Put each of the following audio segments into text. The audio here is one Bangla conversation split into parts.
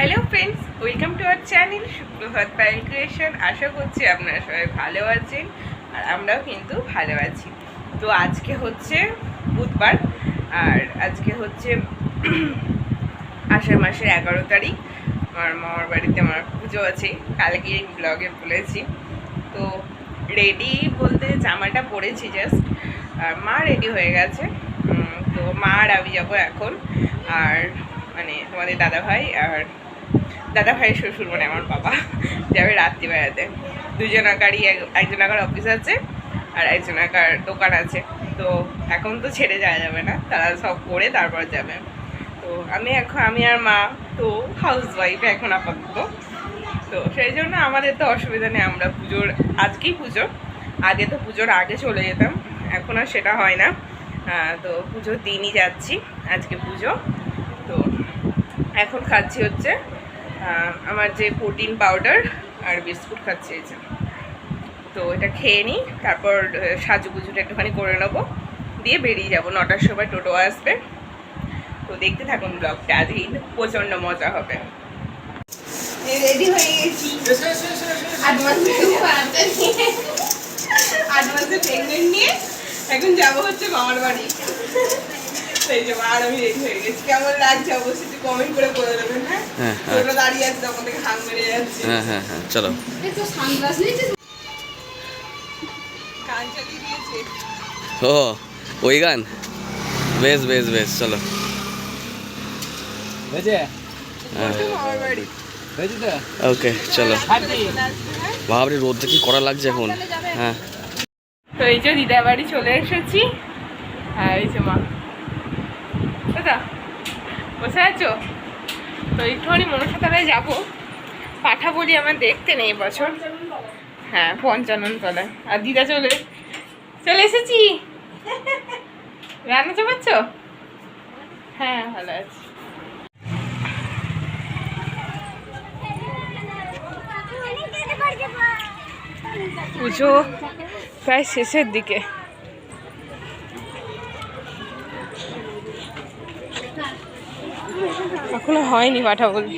Hello friends welcome to our channel সুপ্রভাত পায়েল ক্রিয়েশন আশা করছি আপনারা সবাই ভালো আছেন, আর আমরাও কিন্তু ভালো আছি। তো আজকে হচ্ছে বুধবার, আর আজকে হচ্ছে আষাঢ় মাসের এগারো তারিখ। আমার মামার বাড়িতে আমার পুজো আছে, কালকে ব্লগে বলেছি। তো রেডি বলতে জামাটা পরেছি জাস্ট আর মা রেডি হয়ে গেছে। তো মা আর আমি যাব এখন। আর মানে তোমাদের দাদা ভাই আর দাদা ভাইয়ের শ্বশুর মানে আমার বাবা যাবে রাত্রি বেড়াতে দুজনাকারই এক- একজনাকার অফিস আছে আর একজন একজনাকার দোকান আছে। তো এখন তো ছেড়ে যাওয়া যাবে না, তারা সব করে তারপর যাবে। তো আমি এখন, আমি আর মা, তো হাউস ওয়াইফ এখন আপাতত। তো সেই জন্য আমাদের তো অসুবিধা নেই, আমরা পুজোর, আজকেই পুজো। আগে তো পুজোর আগে চলে যেতাম, এখন আর সেটা হয় না। তো পুজোর দিনই যাচ্ছি, আজকে পুজো। তো এখন খাচ্ছি হচ্ছে আমার যে প্রোটিন পাউডার আর বিস্কুট খাচ্ছি এই যে। তো এটা খেয়ে নিই, তারপর সাজুগুজুটা একটুখানি করে নেব। দিয়ে বেরিয়ে যাব, নটার সময় টোটো আসবে। তো দেখতে থাকুন ব্লগটা, আজকে প্রচণ্ড মজা হবে। রেডি হয়ে প্রেগনেন্ট নিয়ে এখন যাব হচ্ছে মামার বাড়ি। সেই জন্য আর আমি রেডি হয়ে গেছি। কেমন লাগছে অবশ্যই কমেন্ট করে বলে দেবেন হ্যাঁ? হ্যাঁ, হ্যাঁ। দাঁড়িয়ে আছে তখন থেকে হাং মেরে যাচ্ছে। হ্যাঁ হ্যাঁ হ্যাঁ চলো। ও ওই গান? বেশ বেশ বেশ চলো। হ্যাঁ। ওকে চলো। হ্যাঁ? বাবরে রোদটা কি করা লাগছে এখন? হ্যাঁ। তো এই যে দিদা বাড়ি চলে এসেছি। আর এই যে মা দাদা বসে আছো? তো একটুখানি মনসাতলায় যাব। পাঠা বলি আমার দেখতে নেই বছর হ্যাঁ পঞ্চানন তলায়। আর দিদা চলে চলে এসেছি। রান্না চাপাচ্ছ হ্যাঁ ভালো আছি। পুজো প্রায় শেষের দিকে। এখনও হয়নি পাঠা বলি।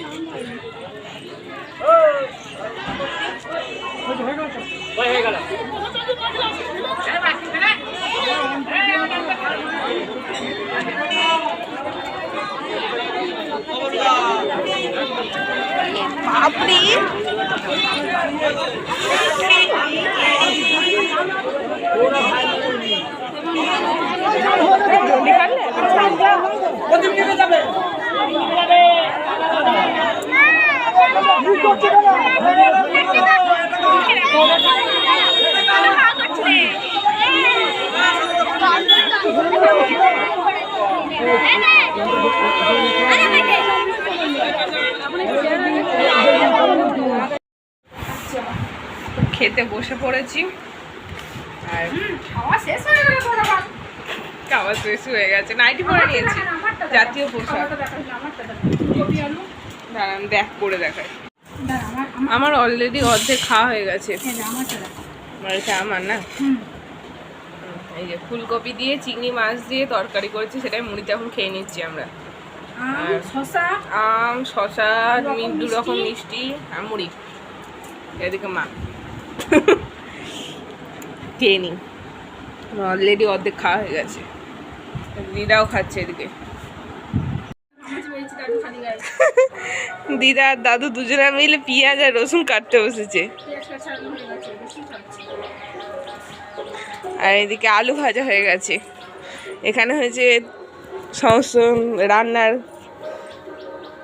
জলদি খালে খেতে বসে পড়েছি। আর খাওয়া শেষ হয়ে গেছে। নাইটি পরে নিয়েছি। জাতীয় পোশাক। দাঁড়ান, দেখ করে দেখায় আমার অলরেডি অর্ধেক খাওয়া হয়ে গেছে। এটা আমার না? এই যে ফুলকপি দিয়ে চিংড়ি মাছ দিয়ে তরকারি করেছি সেটাই মুড়িতে এখন খেয়ে নিচ্ছি আমরা। আম শশা দু রকম মিষ্টি? আর মুড়ি। এদিকে মা। খেয়ে নি। অলরেডি অর্ধেক খাওয়া হয়ে গেছে। দিদাও খাচ্ছে এদিকে। দিদা আর দাদু দুজনে মিলে পেঁয়াজ আর রসুন কাটতে বসেছে। আর এদিকে আলু ভাজা হয়ে গেছে। এখানে হয়েছে সমস্ত রান্নার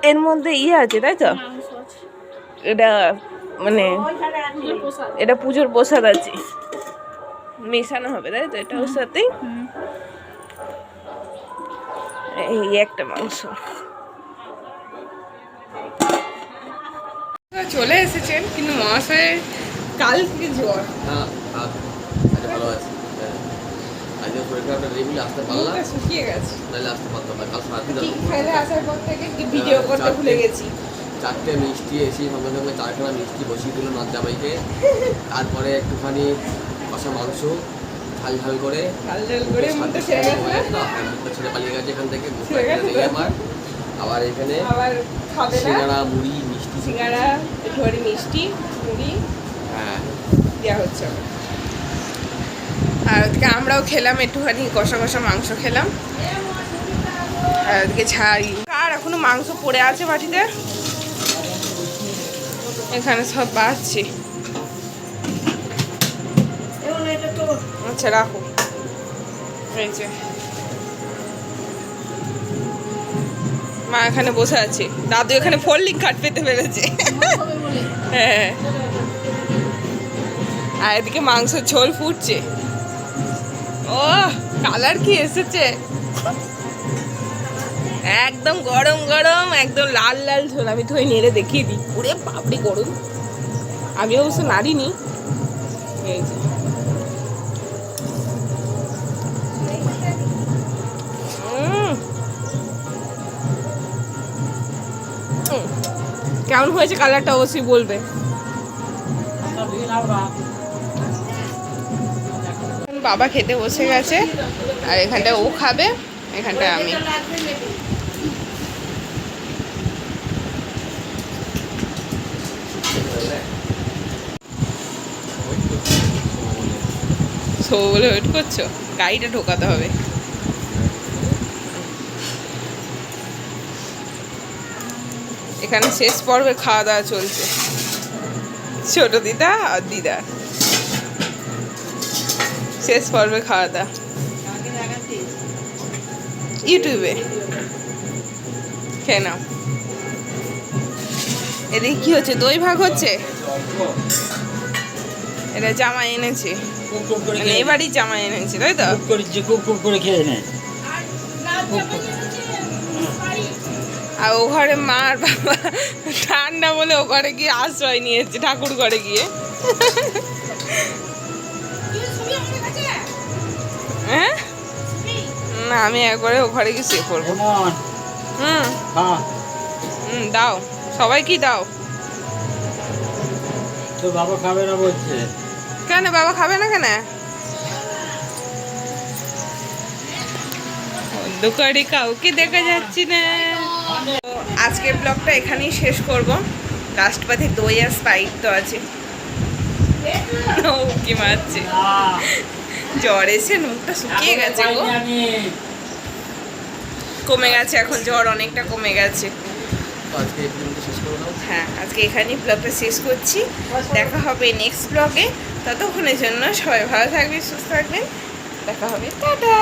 এর মধ্যে ইয়ে আছে তাই তো? এটা মানে এটা পুজোর প্রসাদ আছে। মেশানো হবে তাই তো? এটা ওর সাথেই? এই একটা মাংস। চলে এসেছেন কিন্তু মহাশয়ের কাল থেকে জ্বর। হ্যাঁ আচ্ছা ভালো আছে। হ্যাঁ আজকে শরীর খারাপটা রেগুলি আসতে পারলাম। মুখটা শুকিয়ে গেছে। নাহলে আসতে পারতাম না কাল সারাদিন খেলে আসার পর থেকে ভিডিও করতে ভুলে গেছি। চারটে মিষ্টি এসে সঙ্গে সঙ্গে চারখানা মিষ্টি বসিয়ে দিল জামাইকে তারপরে একটুখানি কষা মাংস ঝাল ঝাল করে। ঝাল ঝাল করে মুখটা ছেড়ে গেছে। মুখটা ছেড়ে পালিয়ে গেছে এখান থেকে? আমার। আবার এখানে সিঙ্গারা মুড়ি সিঙ্গারা একটুখানি মিষ্টি মুড়ি হ্যাঁ। দেওয়া হচ্ছে। আর ওদিকে আমরাও খেলাম একটুখানি কষা কষা মাংস খেলাম। আর ওদিকে ঝাড়ি। আর এখনও মাংস পড়ে আছে বাটিতে। এখানে সব বাড়ছে আচ্ছা রাখো। এই যে। মা এখানে বসে আছে। দাদু এখানে ফোল্ডিং কাট পেতে পেরেছে। হ্যাঁ। আর এদিকে মাংস ঝোল ফুটছে। ও কালার কি এসেছে? একদম গরম গরম, একদম লাল লাল ঝোল। আমি ধুয়ে নেড়ে দেখিয়ে দিই। পুরে বাপরে গরম। আমি অবশ্য নাড়িনি। এই যে। কেমন হয়েছে কালারটা অবশ্যই বলবে। বাবা খেতে বসে গেছে, আর এখানটা ও খাবে এখানটা আমি। সো বলে ওয়েট করছ? গাড়িটা ঢোকাতে হবে। এখানে শেষ পর্বে খাওয়া দাওয়া চলছে। ছোট দিদা আর দিদা। শেষ পর্বে খাওয়া দাওয়া। ইউটিউবে। খেয়ে নাও। এদিকে কি হচ্ছে? দই ভাগ হচ্ছে? এটা জামা এনেছে। কুক কুক করে মানে এবারই জামা এনেছে তাই তো? কুক করে খেয়ে নে আর ও ঘরে মা আর বাবা ঠান্ডা বলে ও ঘরে গিয়ে আশ্রয় নিয়েছে ঠাকুর ঘরে গিয়ে। হ্যাঁ? না আমি একবারে ও ঘরে গিয়ে পড়ব। কেমন হুম। হুম দাও। সবাই কি দাও? তো বাবা খাবে না বলছে। কেন বাবা খাবে না কেন? অন্ধকারে কাউকে দেখা যাচ্ছে না। তো আজকের ব্লগটা এখানেই শেষ করব। লাস্ট পাতে দই আর স্পাইট তো আছে। ও কি মারছে? জ্বর এসে মুখটা শুকিয়ে গেছে গো। কমে গেছে এখন জ্বর অনেকটা কমে গেছে। হ্যাঁ আজকে এখানেই ব্লগটা শেষ করছি। দেখা হবে নেক্সট ব্লগে ততক্ষণের জন্য সবাই ভালো থাকবেন সুস্থ থাকবেন। দেখা হবে টাটা!